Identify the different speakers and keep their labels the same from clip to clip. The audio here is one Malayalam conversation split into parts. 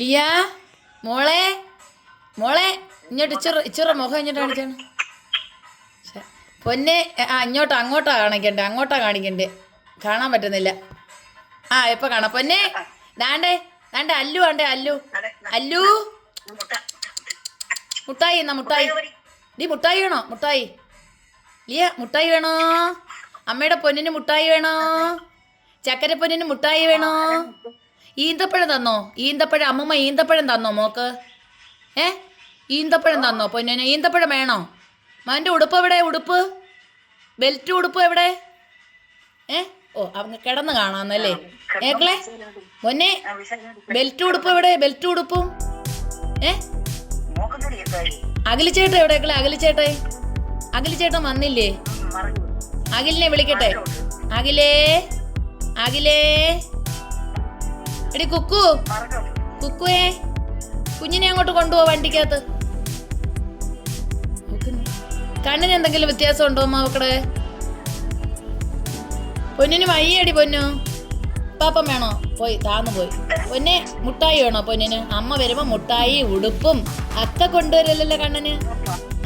Speaker 1: ലിയ മോളെ മോളെ ഇങ്ങോട്ട് ഇച്ചിറ ഇച്ചിറ മുഖം ഇങ്ങോട്ട് കാണിച്ചാണ്. പൊന്നെ ആ ഇങ്ങോട്ടാ അങ്ങോട്ടാ കാണിക്കണ്ടേ അങ്ങോട്ടാ കാണിക്കണ്ടേ. കാണാൻ പറ്റുന്നില്ല. ആ ഇപ്പൊ കാണാം. പൊന്നെ ദാണ്ടേ ദാണ്ടേ അല്ലു ആണ്ടേ അല്ലു. അല്ലു.
Speaker 2: മുട്ട
Speaker 1: മുട്ടായി എന്നാ മുട്ടായി? നീ മുട്ടായി വേണോ? മുട്ടായി. ലിയ മുട്ടായി വേണോ? അമ്മയുടെ പൊന്നിന് മുട്ടായി വേണോ? ചക്കര പൊന്നിന് മുട്ടായി വേണോ? ഈന്തപ്പഴം തന്നോ? ഈന്തപ്പഴം അമ്മമ്മ ഈന്തപ്പഴം തന്നോ മോക്ക് ഏ? ഈന്തപ്പഴം തന്നോ? പൊന്നിന് ഈന്തപ്പഴം വേണോ? മോന്റെ ഉടുപ്പ് എവിടെ? ഉടുപ്പ്? ബെൽറ്റ് ഉടുപ്പ് എവിടെ? ഏ? ഓ അവങ്ങ് കിടന്ന് കാണാന്നല്ലേ? ഏക്കളെ പൊന്നെ ബെൽറ്റ് ഉടുപ്പ് എവിടെ? ബെൽറ്റ് ഉടുപ്പും? ഏ?
Speaker 2: നോക്കുന്നടി എവിടെ
Speaker 1: അഖിലിച്ചേട്ട എവിടെയൊക്കെ അഖിലിച്ചേട്ടെ അഖിലിച്ചേട്ടൻ വന്നില്ലേ? അഖിലിനെ വിളിക്കട്ടെ? അഖിലേ? അഖിലേ? എടി കുക്കു. കുക്കുവേ കുഞ്ഞിനെ അങ്ങോട്ട് കൊണ്ടുപോ വണ്ടിക്കകത്ത്. കണ്ണിന് എന്തെങ്കിലും വ്യത്യാസം ഉണ്ടോ മക്കളെ പൊന്നിന് വയ്യടി പൊന്നു. പാപ്പം വേണോ? പോയി താന്നു പോയി. പൊന്നെ മുട്ടായി വേണോ പൊന്നിന്? അമ്മ വരുമ്പോ മുട്ടായി ഉടുപ്പും ഒക്കെ കൊണ്ടുവരല്ലോ കണ്ണന്?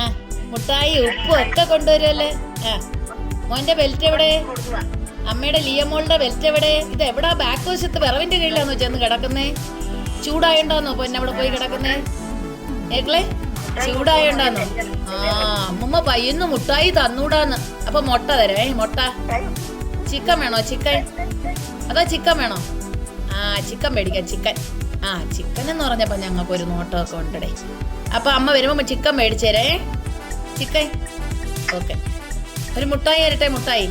Speaker 1: ആ മുട്ടായി ഉപ്പും ഒക്കെ കൊണ്ടുവരല്ലേ? ആ മോന്റെ ബെൽറ്റ് എവിടെ? അമ്മയുടെ ലിയമോളുടെ ബെൽറ്റ് എവിടെ? ഇത് എവിടാ? ബാക്ക് വശത്ത് വിറവിന്റെ കീഴിലാണോ ചെന്ന് കിടക്കുന്നേ? ചൂടായോണ്ടാന്നോ പൊന്നെ അവിടെ പോയി കിടക്കുന്നേ? ഏക്കളെ ചൂടായോണ്ടാന്നോ? ആ അമ്മമ്മ പയ്യുന്നു മുട്ടായി തന്നൂടാന്ന്. അപ്പൊ മുട്ട തരേ. മുട്ട. ചിക്കൻ വേണോ? ചിക്കൻ. അതോ ചിക്കൻ വേണോ? ആ ചിക്കൻ മേടിക്കാം ചിക്കൻ. ആ ചിക്കൻ എന്ന് പറഞ്ഞപ്പോ ഞങ്ങൾക്ക് ഒരു നോട്ടമൊക്കെ ഉണ്ടടേ. അപ്പൊ അമ്മ വരുമ്പോ ചിക്കൻ മേടിച്ചേരേ ചിക്കൻ. ഓക്കെ. ഒരു മുട്ടായി തരട്ടെ മുട്ടായി?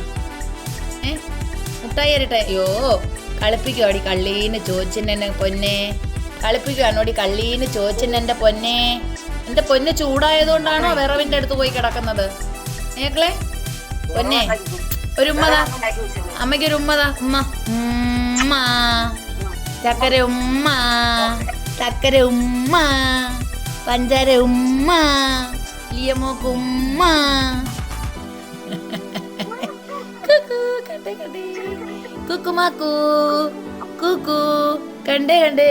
Speaker 1: മുട്ടായി തരട്ടെ അയ്യോ കളിപ്പിക്കുവാടി കള്ളീന്ന് ചോദിച്ചെന്നെ പൊന്നെ. കളിപ്പിക്കുവാണോടി കള്ളീന്ന് ചോദിച്ചെന്നെ പൊന്നെ. എന്റെ പൊന്ന് ചൂടായതുകൊണ്ടാണോ വിറവിന്റെ അടുത്ത് പോയി കിടക്കുന്നത്? ഏക്കളെ പൊന്നെ. ഒരു ഉമ്മതാ അമ്മയ്ക്ക് ഒരു ഉമ്മതാ. ഉമ്മ. ഉമ്മ. ചക്കര ഉമ്മ. ചക്കര ഉമ്മ. പഞ്ചാര ഉമ്മ. ലിയമോക്ക് ഉമ്മ. കുക്കുമാക്കു കുക്കു കണ്ടേ കണ്ടേ.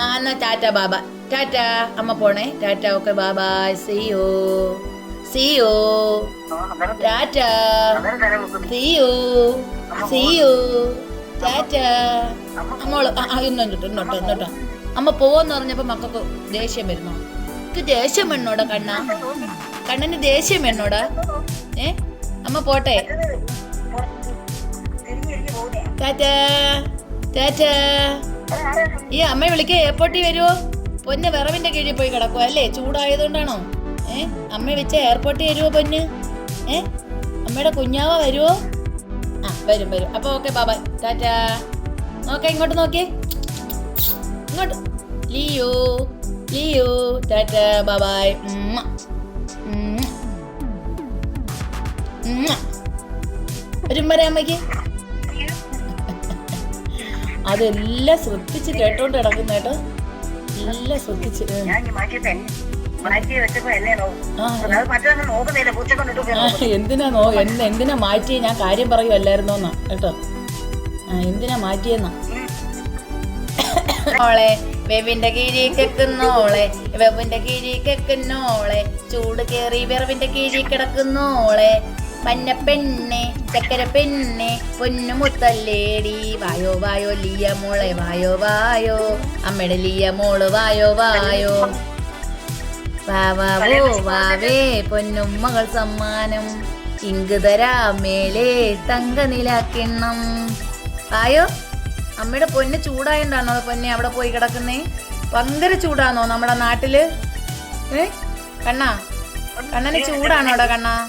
Speaker 1: ആ എന്നാ ടാറ്റ ബാബ. ടാറ്റ അമ്മ പോണേ. ടാറ്റ ഓക്കെ ബാബായ് സിയോ സിയോ ടാറ്റ സിയോ സിയോ ടാറ്റ. അമ്മോൾ ആ ആ, ഇന്നോ ഇന്നോട്ടോ ഇന്നോട്ടോ ഇന്നോട്ടോ. അമ്മ പോവെന്ന് പറഞ്ഞപ്പോ മക്കൾക്ക് ദേഷ്യം വരുന്നോ. എനിക്ക് ദേഷ്യം വേണോടാ കണ്ണ. കണ്ണന് ദേഷ്യം വേണോടാ ഏ? അമ്മ പോട്ടെ. ഈ അമ്മ വിളിക്ക എയർപോർട്ടിൽ വരുവോ പൊന്ന് വിറവിന്റെ കീഴിൽ പോയി കിടക്കുവോ അല്ലേ? ചൂടായതുകൊണ്ടാണോ? ഏ? അമ്മ വെച്ച എയർപോർട്ടിൽ വരുവോ പൊന്ന്? ഏ? അമ്മയുടെ കുഞ്ഞാവ വരുവോ? ആ വരും വരും. അപ്പൊ ഓക്കെ ബാബാ ടാറ്റാ. നോക്കെ ഇങ്ങോട്ട് നോക്കിയേ ഇങ്ങോട്ട്. Leo Leo. Tata bye bye. ഉമ്മ. ഒരു അമ്മയ്ക്ക്. അതെല്ലാം ശ്രദ്ധിച്ച് കേട്ടോണ്ട് കിടക്കുന്ന കേട്ടോ. എല്ലാം ശ്രദ്ധിച്ച്
Speaker 2: എന്നെ
Speaker 1: എന്തിനാ നോ എന്തിനാ മാറ്റി ഞാൻ കാര്യം പറയുമല്ലായിരുന്നോന്നാ കേട്ടോ. ആ എന്തിനാ മാറ്റിയെന്നാ ഓളെ വെവിന്റെ കീഴി കെക്കുന്നോളെ വെവിന്റെ കീഴി കെക്കുന്നോളെ ചൂട് കേറി വിറവിന്റെ കീഴി കിടക്കുന്നോളെ പന്ന പെണ്ണെ ചക്കര പെണ്ണെ പൊന്നു മുത്തല്ലേടി വായോ വായോ ലിയ മോളെ വായോ വായോ. അമ്മയുടെ ലിയ മോൾ വായോ വായോ. വാവാവോ വാവേ പൊന്നുമ്മകൾ സമ്മാനം. ഇങ്ക് തരാ മേലേ തങ്ക നിലാക്കിണ്ണം ആയോ അമ്മയുടെ പൊന്ന് ചൂടായോണ്ടാണോ പൊന്നെ അവിടെ പോയി കിടക്കുന്നേ? ഭയങ്കര ചൂടാണോ നമ്മുടെ നാട്ടിൽ? ഏ? കണ്ണാ കണ്ണന് ചൂടാണോടാ കണ്ണാ?